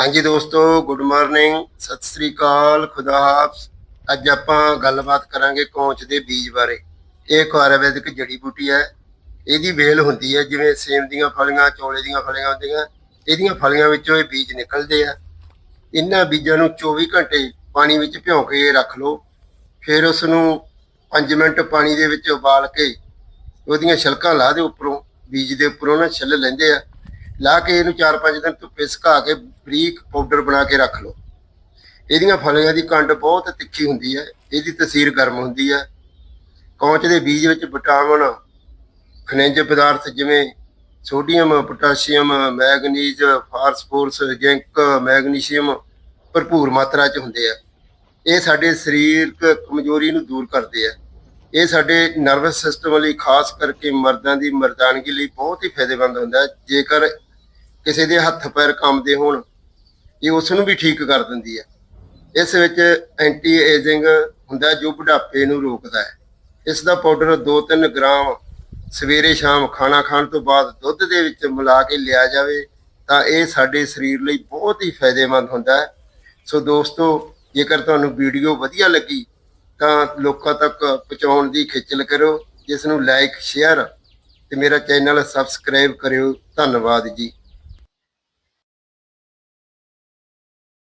ਹਾਂਜੀ ਦੋਸਤੋ good morning Sat Sri ਅਕਾਲ, ਖੁਦਾ ਹਾਫਿਜ਼। ਅੱਜ ਆਪਾਂ ਗੱਲਬਾਤ ਕਰਾਂਗੇ ਕੌਂਚ ਦੇ ਬੀਜ ਬਾਰੇ। ਇਹ ਇੱਕ ਆਯੁਰਵੈਦਿਕ ਜੜੀ ਬੂਟੀ ਹੈ। ਇਹਦੀ ਵੇਲ ਹੁੰਦੀ ਹੈ, ਜਿਵੇਂ ਸੇਮ ਦੀਆਂ ਫਲੀਆਂ, ਚੋਲੇ ਦੀਆਂ ਫਲੀਆਂ ਹੁੰਦੀਆਂ, ਇਹਦੀਆਂ ਫਲੀਆਂ ਵਿੱਚੋਂ ਇਹ ਬੀਜ ਨਿਕਲਦੇ ਆ। ਇਹਨਾਂ ਬੀਜਾਂ ਨੂੰ 24 ਘੰਟੇ ਪਾਣੀ ਵਿੱਚ ਭਿਉਂ ਕੇ ਰੱਖ ਲਓ। ਫਿਰ ਉਸ ਨੂੰ 5 ਮਿੰਟ ਪਾਣੀ ਦੇ ਵਿੱਚ ਉਬਾਲ ਕੇ ਉਹਦੀਆਂ ਛਿਲਕਾਂ ਲਾ ਦਿਓ ਉੱਪਰੋਂ, ਬੀਜ ਦੇ ਉੱਪਰੋਂ ਨਾ ਛਿੱਲ ਲੈਂਦੇ ਆ। ਲਾ ਕੇ ਇਹਨੂੰ 4-5 ਦਿਨ ਧੁੱਪੇ ਸੁਕਾ ਕੇ ਬਰੀਕ ਪਾਊਡਰ ਬਣਾ ਕੇ ਰੱਖ ਲਓ। ਇਹਦੀਆਂ ਫਲੀਆਂ ਦੀ ਕੰਡ ਬਹੁਤ ਤਿੱਖੀ ਹੁੰਦੀ ਹੈ, ਇਹਦੀ ਤਸੀਰ ਗਰਮ ਹੁੰਦੀ ਹੈ। ਕੌਂਚ ਦੇ ਬੀਜ ਵਿੱਚ ਵਿਟਾਮਿਨ, ਖਣਿਜ ਪਦਾਰਥ ਜਿਵੇਂ sodium, potassium, manganese, phosphorus, zinc, magnesium ਭਰਪੂਰ ਮਾਤਰਾ 'ਚ ਹੁੰਦੇ ਆ। ਇਹ ਸਾਡੇ ਸਰੀਰਕ ਕਮਜ਼ੋਰੀ ਨੂੰ ਦੂਰ ਕਰਦੇ ਆ। ਇਹ ਸਾਡੇ ਨਰਵਸ ਸਿਸਟਮ ਲਈ, ਖਾਸ ਕਰਕੇ ਮਰਦਾਂ ਦੀ ਮਰਦਾਨਗੀ ਲਈ ਬਹੁਤ ਹੀ ਫਾਇਦੇਮੰਦ ਹੁੰਦਾ ਜੇਕਰ ਕਿਸੇ ਦੇ ਹੱਥ ਪੈਰ ਕੰਮਦੇ ਹੋਣ, ਇਹ ਉਸ ਨੂੰ ਵੀ ਠੀਕ ਕਰ ਦਿੰਦੀ ਹੈ। ਇਸ ਵਿੱਚ ਐਂਟੀ ਏਜਿੰਗ ਹੁੰਦਾ ਜੋ ਬੁਢਾਪੇ ਨੂੰ ਰੋਕਦਾ ਹੈ। ਇਸ ਦਾ ਪਾਊਡਰ 2-3 ਗ੍ਰਾਮ ਸਵੇਰੇ ਸ਼ਾਮ ਖਾਣਾ ਖਾਣ ਤੋਂ ਬਾਅਦ ਦੁੱਧ ਦੇ ਵਿੱਚ ਮਿਲਾ ਕੇ ਲਿਆ ਜਾਵੇ, ਤਾਂ ਇਹ ਸਾਡੇ ਸਰੀਰ ਲਈ ਬਹੁਤ ਹੀ ਫਾਇਦੇਮੰਦ ਹੁੰਦਾ ਹੈ। ਸੋ ਦੋਸਤੋ, ਜੇਕਰ ਤੁਹਾਨੂੰ ਵੀਡੀਓ ਵਧੀਆ ਲੱਗੀ ਤਾਂ ਲੋਕਾਂ ਤੱਕ ਪਹੁੰਚਾਉਣ ਦੀ ਖੇਚਲ ਕਰੋ ਜਿਸ ਨੂੰ ਲਾਈਕ ਸ਼ੇਅਰ ਤੇ ਮੇਰਾ ਚੈਨਲ ਸਬਸਕ੍ਰਾਈਬ ਕਰਿਓ। ਧੰਨਵਾਦ ਜੀ।